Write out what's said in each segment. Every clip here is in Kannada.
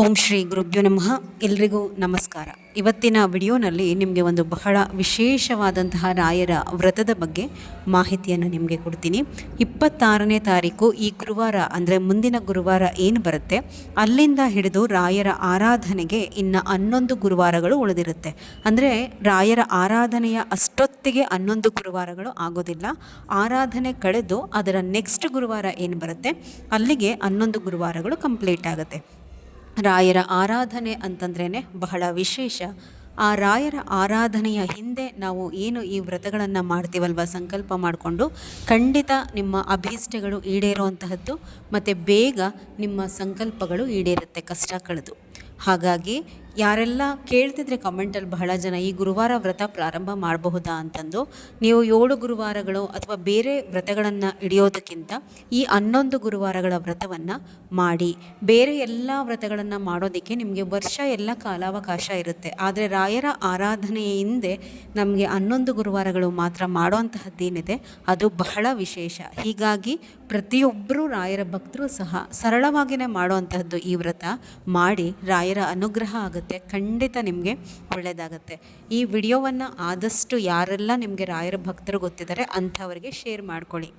ಓಂ ಶ್ರೀ ಗುರುಭ್ಯೋ ನಮಃ. ಎಲ್ರಿಗೂ ನಮಸ್ಕಾರ. ಇವತ್ತಿನ ವಿಡಿಯೋನಲ್ಲಿ ನಿಮಗೆ ಒಂದು ಬಹಳ ವಿಶೇಷವಾದಂತಹ ರಾಯರ ವ್ರತದ ಬಗ್ಗೆ ಮಾಹಿತಿಯನ್ನು ನಿಮಗೆ ಕೊಡ್ತೀನಿ. ಇಪ್ಪತ್ತಾರನೇ ತಾರೀಕು ಈ ಗುರುವಾರ, ಅಂದರೆ ಮುಂದಿನ ಗುರುವಾರ ಏನು ಬರುತ್ತೆ? ಅಲ್ಲಿಂದ ಹಿಡಿದು ರಾಯರ ಆರಾಧನೆಗೆ ಇನ್ನು ಹನ್ನೊಂದು ಗುರುವಾರಗಳು ಉಳಿದಿರುತ್ತೆ. ಅಂದರೆ ರಾಯರ ಆರಾಧನೆಯ ಅಷ್ಟೊತ್ತಿಗೆ ಹನ್ನೊಂದು ಗುರುವಾರಗಳು ಆಗೋದಿಲ್ಲ. ಆರಾಧನೆ ಕಳೆದು ಅದರ ನೆಕ್ಸ್ಟ್ ಗುರುವಾರ ಏನು ಬರುತ್ತೆ? ಅಲ್ಲಿಗೆ ಹನ್ನೊಂದು ಗುರುವಾರಗಳು ಕಂಪ್ಲೀಟ್ ಆಗುತ್ತೆ. ರಾಯರ ಆರಾಧನೆ ಅಂತಂದ್ರೇ ಬಹಳ ವಿಶೇಷ. ಆ ರಾಯರ ಆರಾಧನೆಯ ಹಿಂದೆ ನಾವು ಏನು ಈ ವ್ರತಗಳನ್ನು ಮಾಡ್ತೀವಲ್ವ ಸಂಕಲ್ಪ ಮಾಡಿಕೊಂಡು ಖಂಡಿತ ನಿಮ್ಮ ಅಭೀಷ್ಟಗಳು ಈಡೇರುವಂತಹದ್ದು ಮತ್ತು ಬೇಗ ನಿಮ್ಮ ಸಂಕಲ್ಪಗಳು ಈಡೇರುತ್ತೆ ಕಷ್ಟ ಕಳೆದು. ಹಾಗಾಗಿ ಯಾರೆಲ್ಲ ಕೇಳ್ತಿದ್ರೆ ಕಮೆಂಟಲ್ಲಿ ಬಹಳ ಜನ ಈ ಗುರುವಾರ ವ್ರತ ಪ್ರಾರಂಭ ಮಾಡಬಹುದಾ ಅಂತಂದು, ನೀವು ಏಳು ಗುರುವಾರಗಳು ಅಥವಾ ಬೇರೆ ವ್ರತಗಳನ್ನು ಹಿಡಿಯೋದಕ್ಕಿಂತ ಈ ಹನ್ನೊಂದು ಗುರುವಾರಗಳ ವ್ರತವನ್ನು ಮಾಡಿ. ಬೇರೆ ಎಲ್ಲ ವ್ರತಗಳನ್ನು ಮಾಡೋದಕ್ಕೆ ನಿಮಗೆ ವರ್ಷ ಎಲ್ಲ ಕಾಲಾವಕಾಶ ಇರುತ್ತೆ. ಆದರೆ ರಾಯರ ಆರಾಧನೆಯ ಹಿಂದೆ ನಮಗೆ ಹನ್ನೊಂದು ಗುರುವಾರಗಳು ಮಾತ್ರ ಮಾಡೋಂತಹದ್ದೇನಿದೆ ಅದು ಬಹಳ ವಿಶೇಷ. ಹೀಗಾಗಿ ಪ್ರತಿಯೊಬ್ಬರೂ ರಾಯರ ಭಕ್ತರು ಸಹ ಸರಳವಾಗಿಯೇ ಮಾಡುವಂತಹದ್ದು ಈ ವ್ರತ ಮಾಡಿ ರಾಯರ ಅನುಗ್ರಹ ಆಗುತ್ತೆ, ಖಂಡಿತ ನಿಮಗೆ ಒಳ್ಳೆಯದಾಗುತ್ತೆ ಈ ವಿಡಿಯೋವನ್ನು ಆದಷ್ಟು ಯಾರೆಲ್ಲ ನಿಮಗೆ ರಾಯರ ಭಕ್ತರು ಗೊತ್ತಿದ್ದಾರೆ ಅಂಥವರಿಗೆ ಶೇರ್ ಮಾಡ್ಕೊಳ್ಳಿ.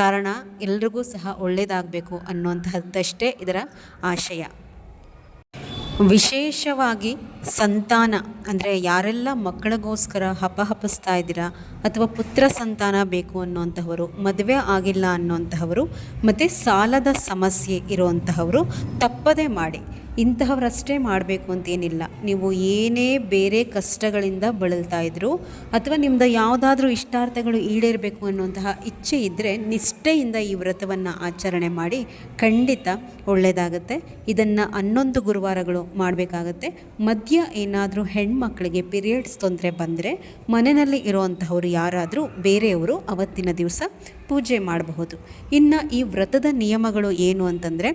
ಕಾರಣ ಎಲ್ರಿಗೂ ಸಹ ಒಳ್ಳೆಯದಾಗಬೇಕು ಅನ್ನುವಂತಹದ್ದಷ್ಟೇ ಇದರ ಆಶಯ. ವಿಶೇಷವಾಗಿ ಸಂತಾನ, ಅಂದರೆ ಯಾರೆಲ್ಲ ಮಕ್ಕಳಿಗೋಸ್ಕರ ಹಪಹಪಿಸ್ತಾ ಇದ್ದೀರಾ ಅಥವಾ ಪುತ್ರ ಸಂತಾನ ಬೇಕು ಅನ್ನುವಂತಹವರು, ಮದುವೆ ಆಗಿಲ್ಲ ಅನ್ನುವಂತಹವರು, ಮತ್ತು ಸಾಲದ ಸಮಸ್ಯೆ ಇರುವಂತಹವರು, ತಪ್ಪದೇ ಮಾಡಿ. ಇಂತಹವರಷ್ಟೇ ಮಾಡಬೇಕು ಅಂತೇನಿಲ್ಲ. ನೀವು ಏನೇ ಬೇರೆ ಕಷ್ಟಗಳಿಂದ ಬಳಲ್ತಾ ಇದ್ರು ಅಥವಾ ನಿಮ್ಮದು ಯಾವುದಾದ್ರೂ ಇಷ್ಟಾರ್ಥಗಳು ಈಡೇರಬೇಕು ಅನ್ನುವಂತಹ ಇಚ್ಛೆ ಇದ್ದರೆ ನಿಷ್ಠೆಯಿಂದ ಈ ವ್ರತವನ್ನು ಆಚರಣೆ ಮಾಡಿ ಖಂಡಿತ ಒಳ್ಳೆಯದಾಗುತ್ತೆ ಇದನ್ನು ಹನ್ನೊಂದು ಗುರುವಾರಗಳು ಮಾಡಬೇಕಾಗತ್ತೆ. ಮಧ್ಯ ಏನಾದರೂ ಹೆಣ್ಮಕ್ಳಿಗೆ ಪಿರಿಯಡ್ಸ್ ತೊಂದರೆ ಬಂದರೆ ಮನೆಯಲ್ಲಿ ಇರುವಂತಹವರು ಯಾರಾದರೂ ಬೇರೆಯವರು ಅವತ್ತಿನ ದಿವಸ ಪೂಜೆ ಮಾಡಬಹುದು. ಇನ್ನು ಈ ವ್ರತದ ನಿಯಮಗಳು ಏನು ಅಂತಂದರೆ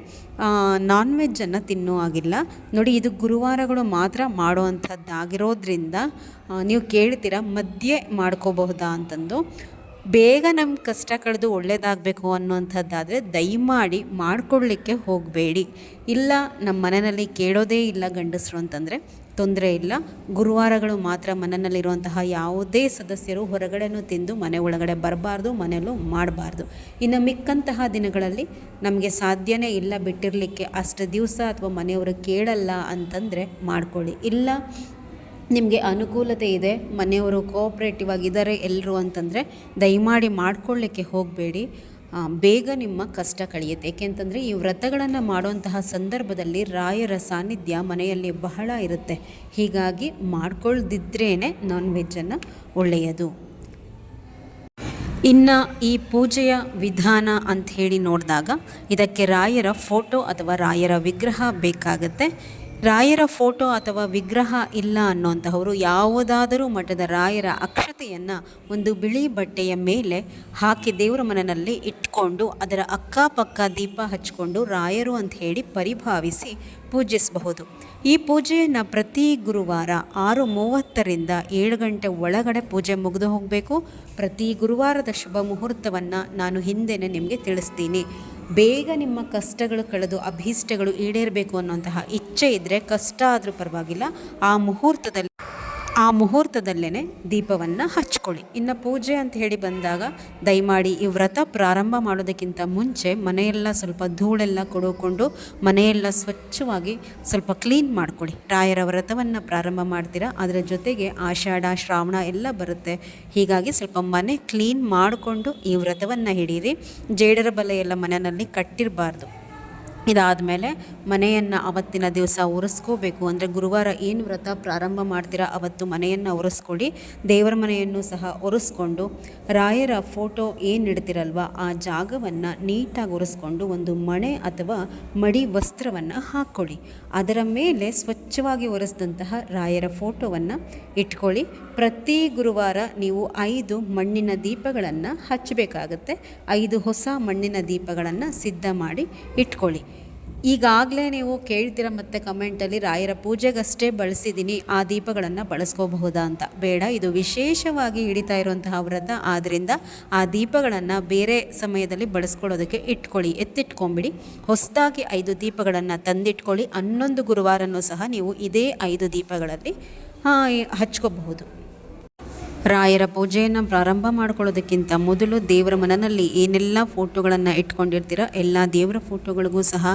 ನಾನ್ ವೆಜ್ಜನ್ನು ತಿನ್ನೋ ಆಗಿಲ್ಲ ನೋಡಿ, ಇದು ಗುರುವಾರಗಳು ಮಾತ್ರ ಮಾಡುವಂಥದ್ದಾಗಿರೋದ್ರಿಂದ ನೀವು ಕೇಳ್ತೀರ ಮಧ್ಯೆ ಮಾಡ್ಕೋಬಹುದಾ ಅಂತಂದು. ಬೇಗ ನಮ್ಮ ಕಷ್ಟ ಕಳೆದು ಒಳ್ಳೇದಾಗಬೇಕು ಅನ್ನುವಂಥದ್ದಾದರೆ ದಯಮಾಡಿ ಮಾಡಿಕೊಳ್ಳಿಕ್ಕೆ ಹೋಗಬೇಡಿ. ಇಲ್ಲ ನಮ್ಮ ಮನೆಯಲ್ಲಿ ಕೇಳೋದೇ ಇಲ್ಲ ಗಂಡಸರು ಅಂತಂದರೆ ತೊಂದರೆ ಇಲ್ಲ. ಗುರುವಾರಗಳು ಮಾತ್ರ ಮನೆಯಲ್ಲಿರುವಂತಹ ಯಾವುದೇ ಸದಸ್ಯರು ಹೊರಗಡೆನೂ ತಿಂದು ಮನೆ ಒಳಗಡೆ ಬರಬಾರ್ದು, ಮನೆಯಲ್ಲೂ ಮಾಡಬಾರ್ದು. ಇನ್ನು ಮಿಕ್ಕಂತಹ ದಿನಗಳಲ್ಲಿ ನಮಗೆ ಸಾಧ್ಯನೇ ಇಲ್ಲ ಬಿಟ್ಟಿರಲಿಕ್ಕೆ ಅಷ್ಟು ದಿವಸ ಅಥವಾ ಮನೆಯವರು ಕೇಳಲ್ಲ ಅಂತಂದರೆ ಮಾಡ್ಕೊಳ್ಳಿ. ಇಲ್ಲ, ನಿಮಗೆ ಅನುಕೂಲತೆ ಇದೆ, ಮನೆಯವರು ಕೋಆಪ್ರೇಟಿವ್ ಆಗಿದ್ದಾರೆ ಎಲ್ಲರೂ ಅಂತಂದರೆ ದಯಮಾಡಿ ಮಾಡ್ಕೊಳ್ಳಿಕ್ಕೆ ಹೋಗಬೇಡಿ. ಬೇಗ ನಿಮ್ಮ ಕಷ್ಟ ಕಳೆಯುತ್ತೆ. ಏಕೆಂತಂದರೆ ಈ ವ್ರತಗಳನ್ನು ಮಾಡುವಂತಹ ಸಂದರ್ಭದಲ್ಲಿ ರಾಯರ ಸಾನ್ನಿಧ್ಯ ಮನೆಯಲ್ಲಿ ಬಹಳ ಇರುತ್ತೆ. ಹೀಗಾಗಿ ಮಾಡ್ಕೊಳ್ದಿದ್ರೇ ನಾನ್ ವೆಜ್ಜನ್ನು ಒಳ್ಳೆಯದು. ಇನ್ನು ಈ ಪೂಜೆಯ ವಿಧಾನ ಅಂತ ಹೇಳಿ ನೋಡಿದಾಗ ಇದಕ್ಕೆ ರಾಯರ ಫೋಟೋ ಅಥವಾ ರಾಯರ ವಿಗ್ರಹ ಬೇಕಾಗತ್ತೆ. ರಾಯರ ಫೋಟೋ ಅಥವಾ ವಿಗ್ರಹ ಇಲ್ಲ ಅನ್ನುವಂತಹವರು ಯಾವುದಾದರೂ ಮಠದ ರಾಯರ ಅಕ್ಷತೆಯನ್ನು ಒಂದು ಬಿಳಿ ಬಟ್ಟೆಯ ಮೇಲೆ ಹಾಕಿ ದೇವರ ಮನನಲ್ಲಿ ಇಟ್ಕೊಂಡು ಅದರ ಅಕ್ಕಪಕ್ಕ ದೀಪ ಹಚ್ಕೊಂಡು ರಾಯರು ಅಂತ ಹೇಳಿ ಪರಿಭಾವಿಸಿ ಪೂಜಿಸಬಹುದು. ಈ ಪೂಜೆಯನ್ನು ಪ್ರತಿ ಗುರುವಾರ ಆರು ಮೂವತ್ತರಿಂದ ಏಳು ಗಂಟೆ ಒಳಗಡೆ ಪೂಜೆ ಮುಗಿದು ಹೋಗಬೇಕು. ಪ್ರತಿ ಗುರುವಾರದ ಶುಭ ಮುಹೂರ್ತವನ್ನು ನಾನು ಹಿಂದೆನೇ ನಿಮಗೆ ತಿಳಿಸ್ತೀನಿ. ಬೇಗ ನಿಮ್ಮ ಕಷ್ಟಗಳು ಕಳೆದು ಅಭೀಷ್ಟಗಳು ಈಡೇರಬೇಕು ಅನ್ನುವಂತಹ ಇಚ್ಛೆ ಇದ್ದರೆ ಕಷ್ಟ ಆದರೂ ಪರವಾಗಿಲ್ಲ. ಆ ಮುಹೂರ್ತದಲ್ಲಿ ಆ ಮುಹೂರ್ತದಲ್ಲೇ ದೀಪವನ್ನು ಹಚ್ಕೊಳ್ಳಿ. ಇನ್ನು ಪೂಜೆ ಅಂತ ಹೇಳಿ ಬಂದಾಗ ದಯಮಾಡಿ ಈ ವ್ರತ ಪ್ರಾರಂಭ ಮಾಡೋದಕ್ಕಿಂತ ಮುಂಚೆ ಮನೆಯೆಲ್ಲ ಸ್ವಲ್ಪ ಧೂಳೆಲ್ಲ ಕೊಡೋಕೊಂಡು ಮನೆಯೆಲ್ಲ ಸ್ವಚ್ಛವಾಗಿ ಸ್ವಲ್ಪ ಕ್ಲೀನ್ ಮಾಡ್ಕೊಳ್ಳಿ. ರಾಯರ ವ್ರತವನ್ನು ಪ್ರಾರಂಭ ಮಾಡ್ತೀರಾ, ಅದರ ಜೊತೆಗೆ ಆಷಾಢ, ಶ್ರಾವಣ ಎಲ್ಲ ಬರುತ್ತೆ. ಹೀಗಾಗಿ ಸ್ವಲ್ಪ ಮನೆ ಕ್ಲೀನ್ ಮಾಡಿಕೊಂಡು ಈ ವ್ರತವನ್ನು ಹಿಡೀರಿ. ಜೇಡರ ಬಲೆಯೆಲ್ಲ ಮನೆಯಲ್ಲಿ ಕಟ್ಟಿರಬಾರ್ದು. ಇದಾದಮೇಲೆ ಮನೆಯನ್ನು ಅವತ್ತಿನ ದಿವಸ ಒರೆಸ್ಕೋಬೇಕು ಅಂದರೆ ಗುರುವಾರ ಏನು ವ್ರತ ಪ್ರಾರಂಭ ಮಾಡ್ತೀರಾ ಅವತ್ತು ಮನೆಯನ್ನು ಒರೆಸ್ಕೊಳ್ಳಿ ದೇವರ ಮನೆಯನ್ನು ಸಹ ಒರೆಸ್ಕೊಂಡು ರಾಯರ ಫೋಟೋ ಏನು ಇಡ್ತಿರಲ್ವ ಆ ಜಾಗವನ್ನು ನೀಟಾಗಿ ಒರೆಸ್ಕೊಂಡು ಒಂದು ಮಣೆ ಅಥವಾ ಮಡಿ ವಸ್ತ್ರವನ್ನು ಹಾಕ್ಕೊಳ್ಳಿ ಅದರ ಮೇಲೆ ಸ್ವಚ್ಛವಾಗಿ ಒರೆಸಿದಂತಹ ರಾಯರ ಫೋಟೋವನ್ನು ಇಟ್ಕೊಳ್ಳಿ. ಪ್ರತಿ ಗುರುವಾರ ನೀವು ಐದು ಮಣ್ಣಿನ ದೀಪಗಳನ್ನು ಹಚ್ಚಬೇಕಾಗತ್ತೆ. ಐದು ಹೊಸ ಮಣ್ಣಿನ ದೀಪಗಳನ್ನು ಸಿದ್ಧ ಮಾಡಿ ಇಟ್ಕೊಳ್ಳಿ. ಈಗಾಗಲೇ ನೀವು ಕೇಳ್ತೀರ ಮತ್ತು ಕಮೆಂಟಲ್ಲಿ, ರಾಯರ ಪೂಜೆಗಷ್ಟೇ ಬಳಸಿದ್ದೀನಿ ಆ ದೀಪಗಳನ್ನು ಬಳಸ್ಕೋಬಹುದಾ ಅಂತ. ಬೇಡ, ಇದು ವಿಶೇಷವಾಗಿ ಹಿಡಿತಾ ಇರುವಂತಹ ವ್ರತ. ಆದ್ದರಿಂದ ಆ ದೀಪಗಳನ್ನು ಬೇರೆ ಸಮಯದಲ್ಲಿ ಬಳಸ್ಕೊಳ್ಳೋದಕ್ಕೆ ಇಟ್ಕೊಳ್ಳಿ, ಎತ್ತಿಟ್ಕೊಂಬಿಡಿ. ಹೊಸದಾಗಿ ಐದು ದೀಪಗಳನ್ನು ತಂದಿಟ್ಕೊಳ್ಳಿ. ಹನ್ನೊಂದು ಗುರುವಾರನೂ ಸಹ ನೀವು ಇದೇ ಐದು ದೀಪಗಳಲ್ಲಿ ಹಚ್ಕೋಬಹುದು. ರಾಯರ ಪೂಜೆಯನ್ನು ಪ್ರಾರಂಭ ಮಾಡ್ಕೊಳ್ಳೋದಕ್ಕಿಂತ ಮೊದಲು ದೇವರ ಮನನಲ್ಲಿ ಏನೆಲ್ಲ ಫೋಟೋಗಳನ್ನು ಇಟ್ಕೊಂಡಿರ್ತೀರ ಎಲ್ಲ ದೇವರ ಫೋಟೋಗಳಿಗೂ ಸಹ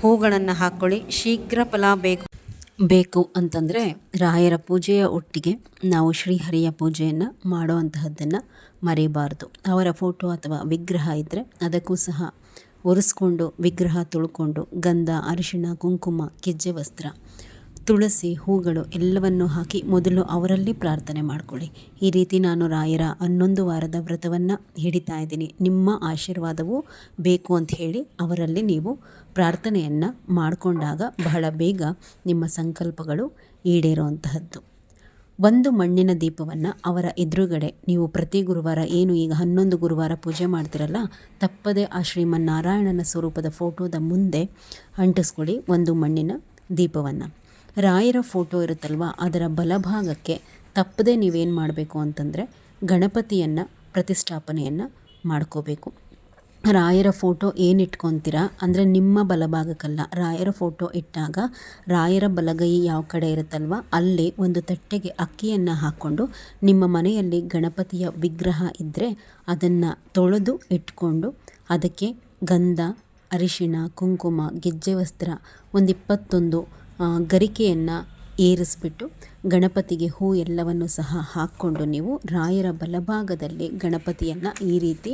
ಹೂಗಳನ್ನು ಹಾಕ್ಕೊಳ್ಳಿ. ಶೀಘ್ರ ಫಲ ಬೇಕು. ಬೇಕು ಅಂತಂದರೆ ರಾಯರ ಪೂಜೆಯ ಒಟ್ಟಿಗೆ ನಾವು ಶ್ರೀಹರಿಯ ಪೂಜೆಯನ್ನು ಮಾಡುವಂತಹದ್ದನ್ನು ಮರೆಯಬಾರ್ದು. ಅವರ ಫೋಟೋ ಅಥವಾ ವಿಗ್ರಹ ಇದ್ದರೆ ಅದಕ್ಕೂ ಸಹ ಒರೆಸ್ಕೊಂಡು, ವಿಗ್ರಹ ತುಳ್ಕೊಂಡು, ಗಂಧ, ಅರಿಶಿಣ, ಕುಂಕುಮ ಗೆಜ್ಜೆ ವಸ್ತ್ರ ತುಳಸಿ ಹೂಗಳು ಎಲ್ಲವನ್ನು ಹಾಕಿ ಮೊದಲು ಅವರಲ್ಲಿ ಪ್ರಾರ್ಥನೆ ಮಾಡಿಕೊಳ್ಳಿ. ಈ ರೀತಿ ನಾನು ರಾಯರ ಹನ್ನೊಂದು ವಾರದ ವ್ರತವನ್ನು ಹಿಡಿತಾ ಇದ್ದೀನಿ. ನಿಮ್ಮ ಆಶೀರ್ವಾದವು ಬೇಕು ಅಂತ ಹೇಳಿ ಅವರಲ್ಲಿ ನೀವು ಪ್ರಾರ್ಥನೆಯನ್ನು ಮಾಡಿಕೊಂಡಾಗ ಬಹಳ ಬೇಗ ನಿಮ್ಮ ಸಂಕಲ್ಪಗಳು ಈಡೇರುವಂತಹದ್ದು. ಒಂದು ಮಣ್ಣಿನ ದೀಪವನ್ನು ಅವರ ಎದುರುಗಡೆ ನೀವು ಪ್ರತಿ ಗುರುವಾರ ಏನು ಈಗ ಹನ್ನೊಂದು ಗುರುವಾರ ಪೂಜೆ ಮಾಡ್ತಿರಲ್ಲ, ತಪ್ಪದೆ ಆ ಶ್ರೀಮನ್ನಾರಾಯಣನ ಸ್ವರೂಪದ ಫೋಟೋದ ಮುಂದೆ ಅಂಟಿಸ್ಕೊಳ್ಳಿ ಒಂದು ಮಣ್ಣಿನ ದೀಪವನ್ನು. ರಾಯರ ಫೋಟೋ ಇರುತ್ತಲ್ವ, ಅದರ ಬಲಭಾಗಕ್ಕೆ ತಪ್ಪದೆ ನೀವೇನು ಮಾಡಬೇಕು ಅಂತಂದರೆ ಗಣಪತಿಯನ್ನು ಪ್ರತಿಷ್ಠಾಪನೆಯನ್ನು ಮಾಡ್ಕೋಬೇಕು. ರಾಯರ ಫೋಟೋ ಏನು ಇಟ್ಕೊತೀರಾ ಅಂದರೆ ನಿಮ್ಮ ಬಲಭಾಗಕ್ಕಲ್ಲ. ರಾಯರ ಫೋಟೋ ಇಟ್ಟಾಗ ರಾಯರ ಬಲಗೈ ಯಾವ ಕಡೆ ಇರುತ್ತಲ್ವ, ಅಲ್ಲಿ ಒಂದು ತಟ್ಟೆಗೆ ಅಕ್ಕಿಯನ್ನು ಹಾಕ್ಕೊಂಡು ನಿಮ್ಮ ಮನೆಯಲ್ಲಿ ಗಣಪತಿಯ ವಿಗ್ರಹ ಇದ್ದರೆ ಅದನ್ನು ತೊಳೆದು ಇಟ್ಕೊಂಡು ಅದಕ್ಕೆ ಗಂಧ, ಅರಿಶಿಣ, ಕುಂಕುಮ, ಗೆಜ್ಜೆ ವಸ್ತ್ರ, ಒಂದು ಇಪ್ಪತ್ತೊಂದು ಗರಿಕೆಯನ್ನು ಏರಿಸ್ಬಿಟ್ಟು ಗಣಪತಿಗೆ ಹೂ ಎಲ್ಲವನ್ನು ಸಹ ಹಾಕ್ಕೊಂಡು ನೀವು ರಾಯರ ಬಲಭಾಗದಲ್ಲಿ ಗಣಪತಿಯನ್ನು ಈ ರೀತಿ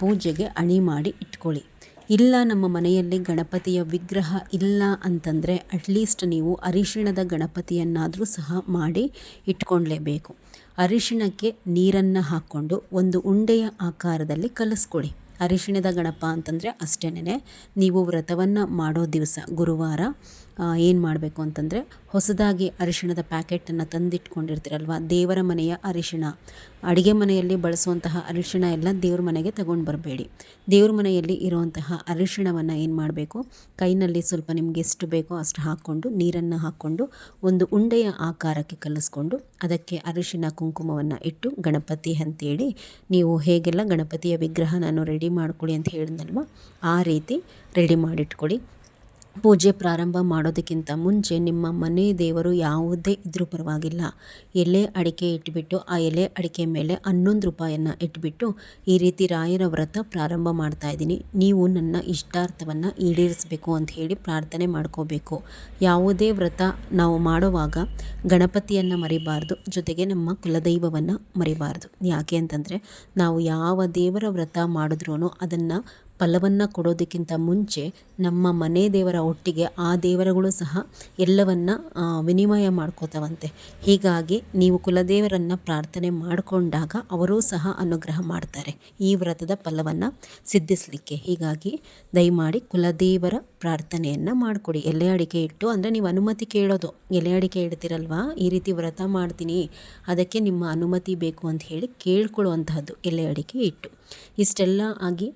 ಪೂಜೆಗೆ ಅಣಿ ಮಾಡಿ ಇಟ್ಕೊಳ್ಳಿ. ಇಲ್ಲ ನಮ್ಮ ಮನೆಯಲ್ಲಿ ಗಣಪತಿಯ ವಿಗ್ರಹ ಇಲ್ಲ ಅಂತಂದರೆ ಅಟ್ಲೀಸ್ಟ್ ನೀವು ಅರಿಶಿಣದ ಗಣಪತಿಯನ್ನಾದರೂ ಸಹ ಮಾಡಿ ಇಟ್ಕೊಳ್ಳೇಬೇಕು ಅರಿಶಿಣಕ್ಕೆ ನೀರನ್ನು ಹಾಕ್ಕೊಂಡು ಒಂದು ಉಂಡೆಯ ಆಕಾರದಲ್ಲಿ ಕಲಿಸ್ಕೊಳ್ಳಿ. ಅರಿಶಿಣದ ಗಣಪ ಅಂತಂದರೆ ಅಷ್ಟೇನೆ ನೀವು ವ್ರತವನ್ನು ಮಾಡೋ ದಿವಸ ಗುರುವಾರ ಏನು ಮಾಡಬೇಕು ಅಂತಂದರೆ ಹೊಸದಾಗಿ ಅರಿಶಿಣದ ಪ್ಯಾಕೆಟನ್ನು ತಂದಿಟ್ಕೊಂಡಿರ್ತೀರಲ್ವ? ದೇವರ ಮನೆಯ ಅರಿಶಿಣ. ಅಡುಗೆ ಮನೆಯಲ್ಲಿ ಬಳಸುವಂತಹ ಅರಿಶಿಣ ಎಲ್ಲ ದೇವ್ರ ಮನೆಗೆ ತಗೊಂಡು ಬರಬೇಡಿ. ದೇವ್ರ ಮನೆಯಲ್ಲಿ ಇರುವಂತಹ ಅರಿಶಿಣವನ್ನು ಏನು ಮಾಡಬೇಕು? ಕೈನಲ್ಲಿ ಸ್ವಲ್ಪ ನಿಮಗೆ ಎಷ್ಟು ಬೇಕೋ ಅಷ್ಟು ಹಾಕ್ಕೊಂಡು, ನೀರನ್ನು ಹಾಕ್ಕೊಂಡು, ಒಂದು ಉಂಡೆಯ ಆಕಾರಕ್ಕೆ ಕಲಿಸ್ಕೊಂಡು, ಅದಕ್ಕೆ ಅರಿಶಿಣ ಕುಂಕುಮವನ್ನು ಇಟ್ಟು ಗಣಪತಿ ಅಂತೇಳಿ ನೀವು ಹೇಗೆಲ್ಲ ಗಣಪತಿಯ ವಿಗ್ರಹ ನಾನು ರೆಡಿ ಮಾಡ್ಕೊಳ್ಳಿ ಅಂತ ಹೇಳಿದ್ನಲ್ವ? ಆ ರೀತಿ ರೆಡಿ ಮಾಡಿಟ್ಕೊಳ್ಳಿ. ಪೂಜೆ ಪ್ರಾರಂಭ ಮಾಡೋದಕ್ಕಿಂತ ಮುಂಚೆ ನಿಮ್ಮ ಮನೆ ದೇವರು ಯಾವುದೇ ಇದ್ರೂ ಪರವಾಗಿಲ್ಲ. ಎಲೆ ಅಡಿಕೆ ಇಟ್ಬಿಟ್ಟು, ಆ ಎಲೆ ಅಡಿಕೆ ಮೇಲೆ ಹನ್ನೊಂದು ರೂಪಾಯನ್ನು ಇಟ್ಬಿಟ್ಟು ಈ ರೀತಿ ರಾಯರ ವ್ರತ ಪ್ರಾರಂಭ ಮಾಡ್ತಾ ಇದ್ದೀನಿ. ನೀವು ನನ್ನ ಇಷ್ಟಾರ್ಥವನ್ನು ಈಡೇರಿಸಬೇಕು ಅಂತ ಹೇಳಿ ಪ್ರಾರ್ಥನೆ ಮಾಡ್ಕೋಬೇಕು. ಯಾವುದೇ ವ್ರತ ನಾವು ಮಾಡುವಾಗ ಗಣಪತಿಯನ್ನು ಮರಿಬಾರ್ದು, ಜೊತೆಗೆ ನಮ್ಮ ಕುಲದೈವವನ್ನು ಮರಿಬಾರ್ದು. ಯಾಕೆ ಅಂತಂದರೆ, ನಾವು ಯಾವ ದೇವರ ವ್ರತ ಮಾಡಿದ್ರೂ ಅದನ್ನು ಫಲವನ್ನು ಕೊಡೋದಕ್ಕಿಂತ ಮುಂಚೆ ನಮ್ಮ ಮನೆ ದೇವರ ಒಟ್ಟಿಗೆ ಆ ದೇವರುಗಳು ಸಹ ಎಲ್ಲವನ್ನು ವಿನಿಮಯ ಮಾಡ್ಕೋತವಂತೆ. ಹೀಗಾಗಿ ನೀವು ಕುಲದೇವರನ್ನು ಪ್ರಾರ್ಥನೆ ಮಾಡಿಕೊಂಡಾಗ ಅವರೂ ಸಹ ಅನುಗ್ರಹ ಮಾಡ್ತಾರೆ. ಈ ವ್ರತದ ಫಲವನ್ನು ಸಿದ್ಧಿಸಲಿಕ್ಕೆ. ಹೀಗಾಗಿ ದಯಮಾಡಿ ಕುಲದೇವರ ಪ್ರಾರ್ಥನೆಯನ್ನು ಮಾಡಿಕೊಡಿ. ಎಲೆ ಅಡಿಕೆ ಇಟ್ಟು, ಅಂದರೆ ನೀವು ಅನುಮತಿ ಕೇಳೋದು. ಎಲೆ ಅಡಿಕೆ ಇಡ್ತೀರಲ್ವಾ? ಈ ರೀತಿ ವ್ರತ ಮಾಡ್ತೀನಿ. ಅದಕ್ಕೆ ನಿಮ್ಮ ಅನುಮತಿ ಬೇಕು ಅಂತ ಹೇಳಿ ಕೇಳ್ಕೊಳ್ಳುವಂತಹದ್ದು ಎಲೆ ಅಡಿಕೆ ಇಟ್ಟು. ಇಷ್ಟೆಲ್ಲ ಆಗಿ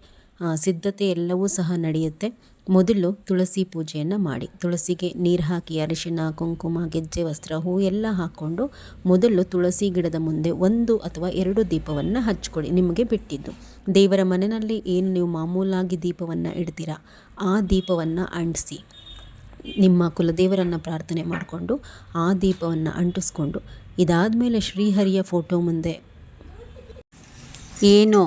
ಸಿದ್ಧತೆ ಎಲ್ಲವೂ ಸಹ ನಡೆಯುತ್ತೆ. ಮೊದಲು ತುಳಸಿ ಪೂಜೆಯನ್ನು ಮಾಡಿ. ತುಳಸಿಗೆ ನೀರು ಹಾಕಿ ಅರಿಶಿನ ಕುಂಕುಮ, ಗೆಜ್ಜೆ, ವಸ್ತ್ರ ಹೂ ಎಲ್ಲ ಹಾಕ್ಕೊಂಡು ಮೊದಲು ತುಳಸಿ ಗಿಡದ ಮುಂದೆ ಒಂದು ಅಥವಾ ಎರಡು ದೀಪವನ್ನು ಹಚ್ಕೊಳ್ಳಿ. ನಿಮಗೆ ಬಿಟ್ಟಿದ್ದು. ದೇವರ ಮನೆಯಲ್ಲಿ ಏನು ನೀವು ಮಾಮೂಲಾಗಿ ದೀಪವನ್ನು ಇಡ್ತೀರಾ, ಆ ದೀಪವನ್ನು ಅಂಟಿಸಿ. ನಿಮ್ಮ ಕುಲದೇವರನ್ನು ಪ್ರಾರ್ಥನೆ ಮಾಡಿಕೊಂಡು ಆ ದೀಪವನ್ನು ಅಂಟಿಸ್ಕೊಂಡು ಇದಾದ ಮೇಲೆ ಶ್ರೀಹರಿಯ ಫೋಟೋ ಮುಂದೆ. ಏನು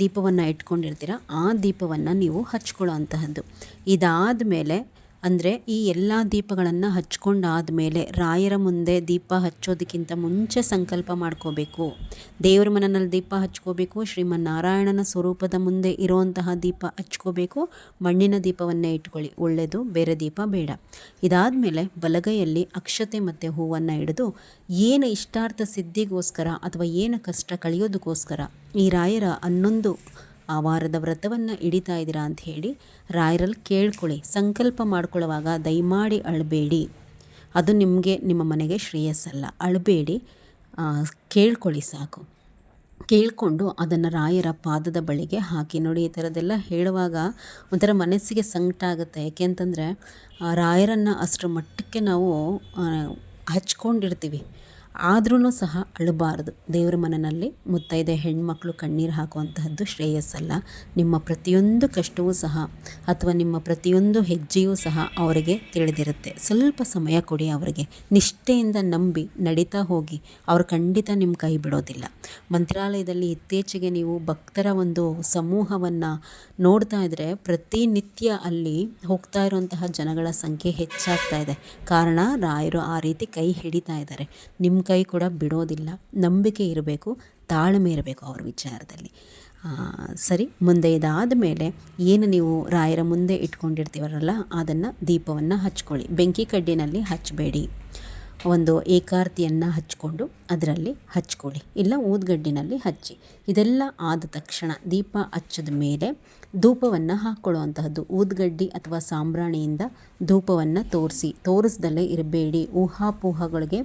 ದೀಪವನ್ನು ಇಟ್ಕೊಂಡಿರ್ತೀರ ಆ ದೀಪವನ್ನು ನೀವು ಹಚ್ಕೊಳ್ಳೋ ಅಂತಹದ್ದು ಇದಾದ ಮೇಲೆ ಅಂದರೆ ಈ ಎಲ್ಲ ದೀಪಗಳನ್ನು ಹಚ್ಕೊಂಡಾದಮೇಲೆ ರಾಯರ ಮುಂದೆ ದೀಪ ಹಚ್ಚೋದಕ್ಕಿಂತ ಮುಂಚೆ ಸಂಕಲ್ಪ ಮಾಡ್ಕೋಬೇಕು. ದೇವ್ರ ಮನನಲ್ಲಿ ದೀಪ ಹಚ್ಕೋಬೇಕು, ಶ್ರೀಮನ್ನಾರಾಯಣನ ಸ್ವರೂಪದ ಮುಂದೆ ಇರುವಂತಹ ದೀಪ ಹಚ್ಕೋಬೇಕು. ಮಣ್ಣಿನ ದೀಪವನ್ನೇ ಇಟ್ಕೊಳ್ಳಿ ಒಳ್ಳೆಯದು ಬೇರೆ ದೀಪ ಬೇಡ. ಇದಾದ ಮೇಲೆ ಬಲಗೈಯಲ್ಲಿ ಅಕ್ಷತೆ ಮತ್ತು ಹೂವನ್ನು ಹಿಡಿದು ಏನು ಇಷ್ಟಾರ್ಥ ಸಿದ್ಧಿಗೋಸ್ಕರ ಅಥವಾ ಏನು ಕಷ್ಟ ಕಳೆಯೋದಕ್ಕೋಸ್ಕರ ಈ ರಾಯರ ಹನ್ನೊಂದು ಆ ವಾರದ ವ್ರತವನ್ನು ಹಿಡಿತಾ ಇದ್ದೀರಾ ಅಂತ ಹೇಳಿ ರಾಯರಲ್ಲಿ ಕೇಳ್ಕೊಳ್ಳಿ. ಸಂಕಲ್ಪ ಮಾಡ್ಕೊಳ್ಳುವಾಗ ದಯಮಾಡಿ ಅಳಬೇಡಿ. ಅದು ನಿಮಗೆ, ನಿಮ್ಮ ಮನೆಗೆ ಶ್ರೇಯಸ್ಸಲ್ಲ. ಅಳಬೇಡಿ. ಕೇಳ್ಕೊಳ್ಳಿ ಸಾಕು. ಕೇಳಿಕೊಂಡು ಅದನ್ನು ರಾಯರ ಪಾದದ ಬಳಿಗೆ ಹಾಕಿ ನೋಡಿ, ಈ ಥರದ್ದೆಲ್ಲ ಹೇಳುವಾಗ ಒಂಥರ ಮನಸ್ಸಿಗೆ ಸಂಕಟ ಆಗುತ್ತೆ. ಯಾಕೆ ಅಂತಂದರೆ ರಾಯರನ್ನು ಅಷ್ಟರ ಮಟ್ಟಕ್ಕೆ ನಾವು ಹಚ್ಕೊಂಡಿರ್ತೀವಿ. ಆದ್ರೂ ಸಹ ಅಳಬಾರದು. ದೇವರ ಮನನಲ್ಲಿ ಮುತ್ತೈದೆ ಹೆಣ್ಮಕ್ಳು ಕಣ್ಣೀರು ಹಾಕುವಂತಹದ್ದು ಶ್ರೇಯಸ್ಸಲ್ಲ. ನಿಮ್ಮ ಪ್ರತಿಯೊಂದು ಕಷ್ಟವೂ ಸಹ ಅಥವಾ ನಿಮ್ಮ ಪ್ರತಿಯೊಂದು ಹೆಜ್ಜೆಯೂ ಸಹ ಅವರಿಗೆ ತಿಳಿದಿರುತ್ತೆ. ಸ್ವಲ್ಪ ಸಮಯ ಕೊಡಿ ಅವರಿಗೆ. ನಿಷ್ಠೆಯಿಂದ ನಂಬಿ ನಡೀತಾ ಹೋಗಿ ಅವರು ಖಂಡಿತ ನಿಮ್ಮ ಕೈ ಬಿಡೋದಿಲ್ಲ. ಮಂತ್ರಾಲಯದಲ್ಲಿ ಇತ್ತೀಚೆಗೆ ನೀವು ಭಕ್ತರ ಒಂದು ಸಮೂಹವನ್ನು ನೋಡ್ತಾ ಇದ್ದರೆ ಪ್ರತಿನಿತ್ಯ ಅಲ್ಲಿ ಹೋಗ್ತಾ ಇರುವಂತಹ ಜನಗಳ ಸಂಖ್ಯೆ ಹೆಚ್ಚಾಗ್ತಾ ಇದೆ. ಕಾರಣ ರಾಯರು ಆ ರೀತಿ ಕೈ ಹಿಡಿತಾ ಇದ್ದಾರೆ. ನಿಮ್ಮ ಕೈ ಕೂಡ ಬಿಡೋದಿಲ್ಲ. ನಂಬಿಕೆ ಇರಬೇಕು, ತಾಳ್ಮೆ ಇರಬೇಕು ಅವ್ರ ವಿಚಾರದಲ್ಲಿ. ಸರಿ, ಮುಂದೆ ಇದಾದ ಮೇಲೆ ಏನು ನೀವು ರಾಯರ ಮುಂದೆ ಇಟ್ಕೊಂಡಿರ್ತೀವರಲ್ಲ ಅದನ್ನು ದೀಪವನ್ನು ಹಚ್ಕೊಳ್ಳಿ. ಬೆಂಕಿ ಕಡ್ಡಿನಲ್ಲಿ ಹಚ್ಚಬೇಡಿ ಒಂದು ಏಕಾರ್ತಿಯನ್ನು ಹಚ್ಕೊಂಡು ಅದರಲ್ಲಿ ಹಚ್ಕೊಳ್ಳಿ. ಇಲ್ಲ ಊದ್ಗಡ್ಡಿನಲ್ಲಿ ಹಚ್ಚಿ. ಇದೆಲ್ಲ ಆದ ತಕ್ಷಣ ದೀಪ ಹಚ್ಚಿದ ಮೇಲೆ ಧೂಪವನ್ನು ಹಾಕ್ಕೊಳ್ಳುವಂತಹದ್ದು ಊದ್ಗಡ್ಡಿ ಅಥವಾ ಸಾಂಬ್ರಾಣಿಯಿಂದ ಧೂಪವನ್ನು ತೋರಿಸಿ. ತೋರಿಸ್ದಲ್ಲೇ ಇರಬೇಡಿ. ಊಹಾಪೋಹಗಳಿಗೆ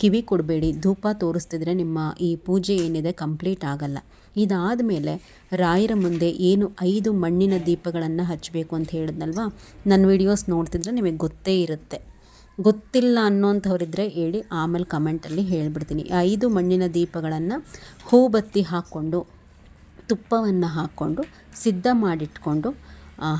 ಕಿವಿ ಕೊಡಬೇಡಿ, ಧೂಪ ತೋರಿಸ್ತಿದ್ರೆ ನಿಮ್ಮ ಈ ಪೂಜೆ ಏನಿದೆ ಕಂಪ್ಲೀಟ್ ಆಗಲ್ಲ. ಇದಾದ ಮೇಲೆ ರಾಯರ ಮುಂದೆ ಏನು ಐದು ಮಣ್ಣಿನ ದೀಪಗಳನ್ನು ಹಚ್ಚಬೇಕು ಅಂತ ಹೇಳಿದ್ನಲ್ವಾ? ನನ್ನ ವಿಡಿಯೋಸ್ ನೋಡ್ತಿದ್ರೆ ನಿಮಗೆ ಗೊತ್ತೇ ಇರುತ್ತೆ. ಗೊತ್ತಿಲ್ಲ ಅನ್ನೋಂಥವ್ರಿದ್ರೆ ಹೇಳಿ, ಆಮೇಲೆ ಕಮೆಂಟಲ್ಲಿ ಹೇಳಿಬಿಡ್ತೀನಿ. ಐದು ಮಣ್ಣಿನ ದೀಪಗಳನ್ನು ಹೂ ಬತ್ತಿ ಹಾಕ್ಕೊಂಡು, ತುಪ್ಪವನ್ನು ಹಾಕ್ಕೊಂಡು, ಸಿದ್ಧ ಮಾಡಿಟ್ಕೊಂಡು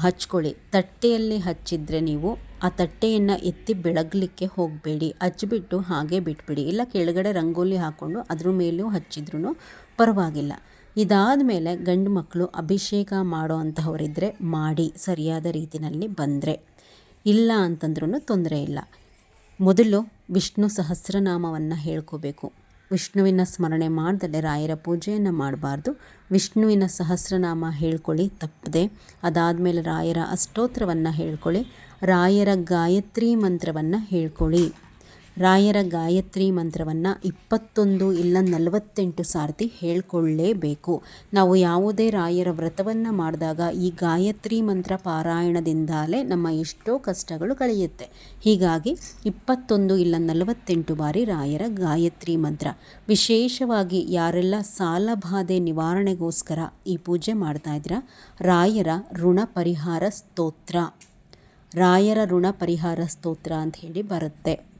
ಹಚ್ಕೊಳ್ಳಿ. ತಟ್ಟೆಯಲ್ಲಿ ಹಚ್ಚಿದ್ರೆ ನೀವು ಆ ತಟ್ಟೆಯನ್ನು ಎತ್ತಿ ಬೆಳಗಲಿಕ್ಕೆ ಹೋಗಬೇಡಿ. ಹಚ್ಚಿಬಿಟ್ಟು ಹಾಗೆ ಬಿಟ್ಬಿಡಿ. ಇಲ್ಲ, ಕೆಳಗಡೆ ರಂಗೋಲಿ ಹಾಕ್ಕೊಂಡು ಅದ್ರ ಮೇಲೂ ಹಚ್ಚಿದ್ರೂ ಪರವಾಗಿಲ್ಲ. ಇದಾದ ಮೇಲೆ ಗಂಡು ಮಕ್ಕಳು ಅಭಿಷೇಕ ಮಾಡೋ ಅಂತಹವರಿದ್ದರೆ ಮಾಡಿ, ಸರಿಯಾದ ರೀತಿಯಲ್ಲಿ ಬಂದರೆ. ಇಲ್ಲ ಅಂತಂದ್ರೂ ತೊಂದರೆ ಇಲ್ಲ. ಮೊದಲು ವಿಷ್ಣು ಸಹಸ್ರನಾಮವನ್ನು ಹೇಳ್ಕೋಬೇಕು. ವಿಷ್ಣುವಿನ ಸ್ಮರಣೆ ಮಾಡದಲೆ ರಾಯರ ಪೂಜೆಯನ್ನು ಮಾಡಬಾರ್ದು. ವಿಷ್ಣುವಿನ ಸಹಸ್ರನಾಮ ಹೇಳ್ಕೊಳ್ಳಿ, ತಪ್ಪದೆ. ಅದಾದಮೇಲೆ ರಾಯರ ಅಷ್ಟೋತ್ರವನ್ನು ಹೇಳ್ಕೊಳ್ಳಿ, ರಾಯರ ಗಾಯತ್ರಿ ಮಂತ್ರವನ್ನು ಹೇಳ್ಕೊಳ್ಳಿ. ರಾಯರ ಗಾಯತ್ರಿ ಮಂತ್ರವನ್ನು ಇಪ್ಪತ್ತೊಂದು ಇಲ್ಲ ನಲವತ್ತೆಂಟು ಸಾರ್ತಿ ಹೇಳ್ಕೊಳ್ಳೇಬೇಕು. ನಾವು ಯಾವುದೇ ರಾಯರ ವ್ರತವನ್ನು ಮಾಡಿದಾಗ ಈ ಗಾಯತ್ರಿ ಮಂತ್ರ ಪಾರಾಯಣದಿಂದಲೇ ನಮ್ಮ ಎಷ್ಟೋ ಕಷ್ಟಗಳು ಕಳೆಯುತ್ತೆ. ಹೀಗಾಗಿ ಇಪ್ಪತ್ತೊಂದು ಇಲ್ಲ ನಲವತ್ತೆಂಟು ಬಾರಿ ರಾಯರ ಗಾಯತ್ರಿ ಮಂತ್ರ. ವಿಶೇಷವಾಗಿ ಯಾರೆಲ್ಲ ಸಾಲಬಾಧೆ ನಿವಾರಣೆಗೋಸ್ಕರ ಈ ಪೂಜೆ ಮಾಡ್ತಾ ಇದ್ದೀರಾ ರಾಯರ ಋಣ ಪರಿಹಾರ ಸ್ತೋತ್ರ. ರಾಯರ ಋಣ ಪರಿಹಾರ ಸ್ತೋತ್ರ ಅಂತ ಹೇಳಿ ಬರುತ್ತೆ.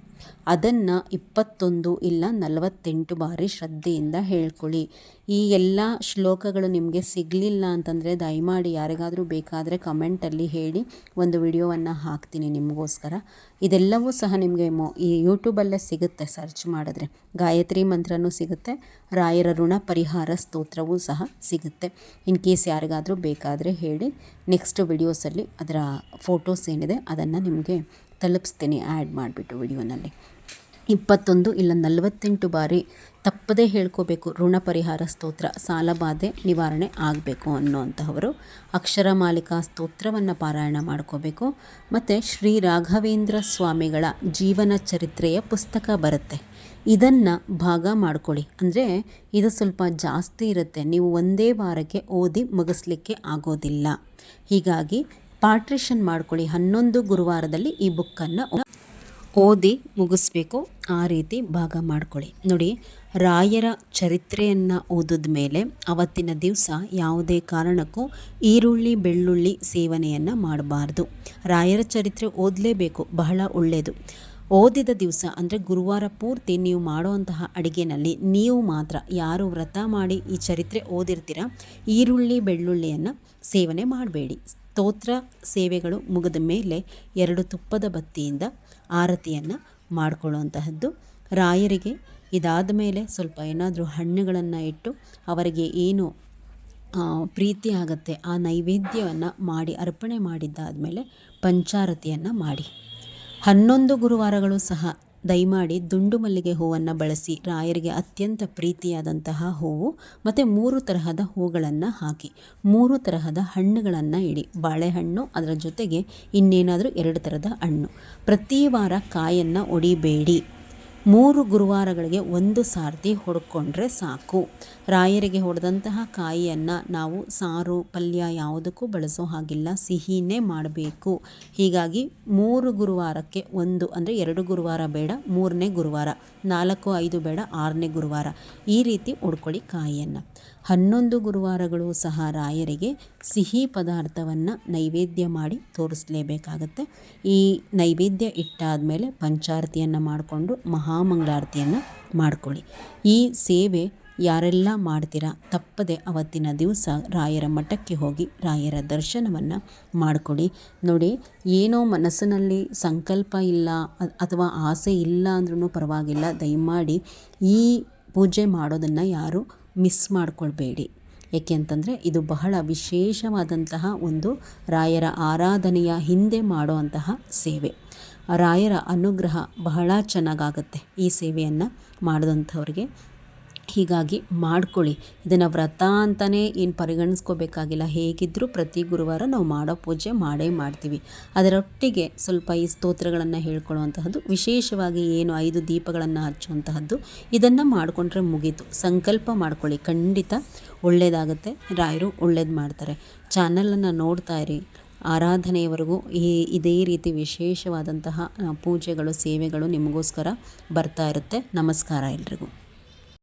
ಅದನ್ನು ಇಪ್ಪತ್ತೊಂದು ಇಲ್ಲ ನಲವತ್ತೆಂಟು ಬಾರಿ ಶ್ರದ್ಧೆಯಿಂದ ಹೇಳ್ಕೊಳ್ಳಿ. ಈ ಎಲ್ಲ ಶ್ಲೋಕಗಳು ನಿಮಗೆ ಸಿಗಲಿಲ್ಲ ಅಂತಂದರೆ ದಯಮಾಡಿ ಯಾರಿಗಾದರೂ ಬೇಕಾದರೆ ಕಮೆಂಟಲ್ಲಿ ಹೇಳಿ ಒಂದು ವಿಡಿಯೋವನ್ನು ಹಾಕ್ತೀನಿ ನಿಮಗೋಸ್ಕರ. ಇದೆಲ್ಲವೂ ಸಹ ನಿಮಗೆ ಮೊ, ಈ ಯೂಟ್ಯೂಬಲ್ಲೇ ಸಿಗುತ್ತೆ ಸರ್ಚ್ ಮಾಡಿದ್ರೆ. ಗಾಯತ್ರಿ ಮಂತ್ರನೂ ಸಿಗುತ್ತೆ, ರಾಯರ ಋಣ ಪರಿಹಾರ ಸ್ತೋತ್ರವೂ ಸಹ ಸಿಗುತ್ತೆ. ಇನ್ ಕೇಸ್ ಯಾರಿಗಾದರೂ ಬೇಕಾದರೆ ಹೇಳಿ, ನೆಕ್ಸ್ಟ್ ವಿಡಿಯೋಸಲ್ಲಿ ಅದರ ಫೋಟೋಸ್ ಏನಿದೆ ಅದನ್ನು ನಿಮಗೆ ತಲುಪಿಸ್ತೀನಿ, ಆ್ಯಡ್ ಮಾಡಿಬಿಟ್ಟು ವಿಡಿಯೋನಲ್ಲಿ. ಇಪ್ಪತ್ತೊಂದು ಇಲ್ಲ ನಲವತ್ತೆಂಟು ಬಾರಿ ತಪ್ಪದೇ ಹೇಳ್ಕೋಬೇಕು, ಋಣ ಪರಿಹಾರ ಸ್ತೋತ್ರ ಸಾಲಬಾಧೆ ನಿವಾರಣೆ ಆಗಬೇಕು ಅನ್ನೋವಂತಹವರು ಅಕ್ಷರ ಮಾಲಿಕಾ ಸ್ತೋತ್ರವನ್ನು ಪಾರಾಯಣ ಮಾಡ್ಕೋಬೇಕು. ಮತ್ತು ಶ್ರೀ ರಾಘವೇಂದ್ರ ಸ್ವಾಮಿಗಳ ಜೀವನ ಚರಿತ್ರೆಯ ಪುಸ್ತಕ ಬರುತ್ತೆ. ಇದನ್ನು ಭಾಗ ಮಾಡ್ಕೊಳ್ಳಿ. ಅಂದರೆ ಇದು ಸ್ವಲ್ಪ ಜಾಸ್ತಿ ಇರುತ್ತೆ. ನೀವು ಒಂದೇ ವಾರಕ್ಕೆ ಓದಿ ಮುಗಿಸ್ಲಿಕ್ಕೆ ಆಗೋದಿಲ್ಲ. ಹೀಗಾಗಿ ಪಾರ್ಟ್ರಿಷನ್ ಮಾಡ್ಕೊಳ್ಳಿ. ಹನ್ನೊಂದು ಗುರುವಾರದಲ್ಲಿ ಈ ಬುಕ್ಕನ್ನು ಓದಿ ಮುಗಿಸ್ಬೇಕು. ಆ ರೀತಿ ಭಾಗ ಮಾಡ್ಕೊಳ್ಳಿ. ನೋಡಿ, ರಾಯರ ಚರಿತ್ರೆಯನ್ನು ಓದಿದ ಮೇಲೆ ಅವತ್ತಿನ ದಿವಸ ಯಾವುದೇ ಕಾರಣಕ್ಕೂ ಈರುಳ್ಳಿ, ಬೆಳ್ಳುಳ್ಳಿ ಸೇವನೆಯನ್ನು ಮಾಡಬಾರ್ದು. ರಾಯರ ಚರಿತ್ರೆ ಓದಲೇಬೇಕು. ಬಹಳ ಒಳ್ಳೆಯದು ಓದಿದ ದಿವಸ, ಅಂದರೆ ಗುರುವಾರ ಪೂರ್ತಿ ನೀವು ಮಾಡುವಂತಹ ಅಡುಗೆನಲ್ಲಿ ನೀವು ಮಾತ್ರ ಯಾರು ವ್ರತ ಮಾಡಿ ಈ ಚರಿತ್ರೆ ಓದಿರ್ತೀರ, ಈರುಳ್ಳಿ, ಬೆಳ್ಳುಳ್ಳಿಯನ್ನು ಸೇವನೆ ಮಾಡಬೇಡಿ. ಸ್ತೋತ್ರ ಸೇವೆಗಳು ಮುಗಿದ ಮೇಲೆ ಎರಡು ತುಪ್ಪದ ಬತ್ತಿಯಿಂದ ಆರತಿಯನ್ನು ಮಾಡಿಕೊಳ್ಳುವಂತಹದ್ದು. ರಾಯರಿಗೆ ಇದಾದ ಮೇಲೆ ಸ್ವಲ್ಪ ಏನಾದರೂ ಹಣ್ಣುಗಳನ್ನು ಇಟ್ಟು ಅವರಿಗೆ ಏನು ಪ್ರೀತಿ ಆಗುತ್ತೆ, ಆ ನೈವೇದ್ಯವನ್ನು ಮಾಡಿ ಅರ್ಪಣೆ ಮಾಡಿದ್ದಾದ ಮೇಲೆ ಪಂಚಾರತಿಯನ್ನು ಮಾಡಿ. ಹನ್ನೊಂದು ಗುರುವಾರಗಳು ಸಹ ದಯಮಾಡಿ ದುಂಡು ಮಲ್ಲಿಗೆ ಹೂವನ್ನು ಬಳಸಿ, ರಾಯರಿಗೆ ಅತ್ಯಂತ ಪ್ರೀತಿಯಾದಂತಹ ಹೂವು ಮತ್ತು ಮೂರು ತರಹದ ಹೂಗಳನ್ನು ಹಾಕಿ, ಮೂರು ತರಹದ ಹಣ್ಣುಗಳನ್ನು ಇಡಿ. ಬಾಳೆಹಣ್ಣು, ಅದರ ಜೊತೆಗೆ ಇನ್ನೇನಾದರೂ ಎರಡು ಥರದ ಹಣ್ಣು. ಪ್ರತಿ ವಾರ ಕಾಯನ್ನು ಒಡಿಬೇಡಿ. ಮೂರು ಗುರುವಾರಗಳಿಗೆ ಒಂದು ಸಾರ್ತಿ ಹೊಡ್ಕೊಂಡ್ರೆ ಸಾಕು. ರಾಯರಿಗೆ ಹೊಡೆದಂತಹ ಕಾಯಿಯನ್ನು ನಾವು ಸಾರು, ಪಲ್ಯ ಯಾವುದಕ್ಕೂ ಬಳಸೋ ಹಾಗಿಲ್ಲ. ಸಿಹಿನೇ ಮಾಡಬೇಕು. ಹೀಗಾಗಿ ಮೂರು ಗುರುವಾರಕ್ಕೆ ಒಂದು ಅಂದರೆ ಎರಡು ಗುರುವಾರ ಬೇಡ, ಮೂರನೇ ಗುರುವಾರ, ನಾಲ್ಕು, ಐದು ಬೇಡ, ಆರನೇ ಗುರುವಾರ ಈ ರೀತಿ ಹೊಡ್ಕೊಳ್ಳಿ ಕಾಯಿಯನ್ನು. ಹನ್ನೊಂದು ಗುರುವಾರಗಳು ಸಹ ರಾಯರಿಗೆ ಸಿಹಿ ಪದಾರ್ಥವನ್ನು ನೈವೇದ್ಯ ಮಾಡಿ ತೋರಿಸಲೇಬೇಕಾಗತ್ತೆ. ಈ ನೈವೇದ್ಯ ಇಟ್ಟಾದ ಮೇಲೆ ಪಂಚಾರತಿಯನ್ನು ಮಾಡಿಕೊಂಡು ಮಹಾಮಂಗಳಾರತಿಯನ್ನು ಮಾಡಿಕೊಳ್ಳಿ. ಈ ಸೇವೆ ಯಾರೆಲ್ಲ ಮಾಡ್ತೀರಾ ತಪ್ಪದೆ ಅವತ್ತಿನ ದಿವಸ ರಾಯರ ಮಠಕ್ಕೆ ಹೋಗಿ ರಾಯರ ದರ್ಶನವನ್ನು ಮಾಡಿಕೊಡಿ ನೋಡಿ, ಏನೋ ಮನಸ್ಸಿನಲ್ಲಿ ಸಂಕಲ್ಪ ಇಲ್ಲ, ಅಥವಾ ಆಸೆ ಇಲ್ಲ ಅಂದ್ರೂ ಪರವಾಗಿಲ್ಲ. ದಯಮಾಡಿ ಈ ಪೂಜೆ ಮಾಡೋದನ್ನು ಯಾರು ಮಿಸ್ ಮಾಡಿಕೊಳ್ಬೇಡಿ. ಏಕೆ ಅಂತಂದರೆ ಇದು ಬಹಳ ವಿಶೇಷವಾದಂತಹ ಒಂದು ರಾಯರ ಆರಾಧನೆಯ ಹಿಂದೆ ಮಾಡುವಂತಹ ಸೇವೆ. ರಾಯರ ಅನುಗ್ರಹ ಬಹಳ ಚೆನ್ನಾಗಾಗತ್ತೆ ಈ ಸೇವೆಯನ್ನು ಮಾಡಿದಂಥವ್ರಿಗೆ ಹೀಗಾಗಿ ಮಾಡ್ಕೊಳ್ಳಿ. ಇದನ್ನು ವ್ರತ ಅಂತಲೇ ಏನು ಪರಿಗಣಿಸ್ಕೋಬೇಕಾಗಿಲ್ಲ. ಹೇಗಿದ್ದರೂ ಪ್ರತಿ ಗುರುವಾರ ನಾವು ಮಾಡೋ ಪೂಜೆ ಮಾಡೇ ಮಾಡ್ತೀವಿ. ಅದರೊಟ್ಟಿಗೆ ಸ್ವಲ್ಪ ಈ ಸ್ತೋತ್ರಗಳನ್ನು ಹೇಳ್ಕೊಳ್ಳುವಂತಹದ್ದು, ವಿಶೇಷವಾಗಿ ಏನು ಐದು ದೀಪಗಳನ್ನು ಹಚ್ಚುವಂತಹದ್ದು, ಇದನ್ನು ಮಾಡಿಕೊಂಡ್ರೆ ಮುಗೀತು. ಸಂಕಲ್ಪ ಮಾಡ್ಕೊಳ್ಳಿ. ಖಂಡಿತ ಒಳ್ಳೆಯದಾಗುತ್ತೆ ರಾಯರು ಒಳ್ಳೇದು ಮಾಡ್ತಾರೆ. ಚಾನಲನ್ನು ನೋಡ್ತಾ ಇರಿ. ಆರಾಧನೆಯವರೆಗೂ ಈ, ಇದೇ ರೀತಿ ವಿಶೇಷವಾದಂತಹ ಪೂಜೆಗಳು, ಸೇವೆಗಳು ನಿಮಗೋಸ್ಕರ ಬರ್ತಾ ಇರುತ್ತೆ. ನಮಸ್ಕಾರ ಎಲ್ರಿಗೂ.